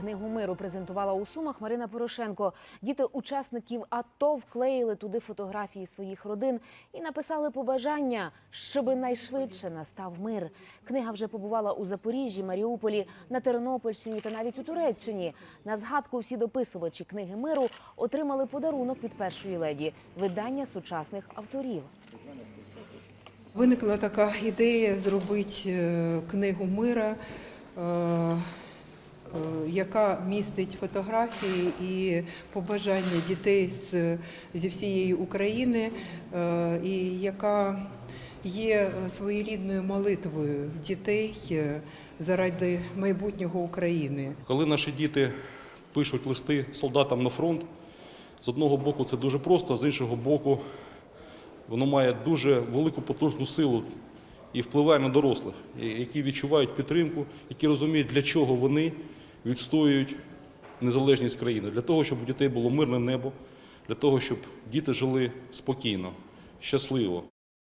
Книгу миру презентувала у Сумах Марина Порошенко. Діти учасників АТО вклеїли туди фотографії своїх родин і написали побажання, щоби найшвидше настав мир. Книга вже побувала у Запоріжжі, Маріуполі, на Тернопільщині та навіть у Туреччині. На згадку всі дописувачі книги миру отримали подарунок від першої леді видання сучасних авторів. Виникла така ідея зробити е, книгу мира, е, яка містить фотографії і побажання дітей з, зі всієї України, е, і яка є своєрідною молитвою дітей е, заради майбутнього України. Коли наші діти пишуть листи солдатам на фронт, з одного боку це дуже просто, з іншого боку, воно має дуже велику потужну силу і впливає на дорослих, які відчувають підтримку, які розуміють, для чого вони відстоюють незалежність країни, для того, щоб у дітей було мирне небо, для того, щоб діти жили спокійно, щасливо.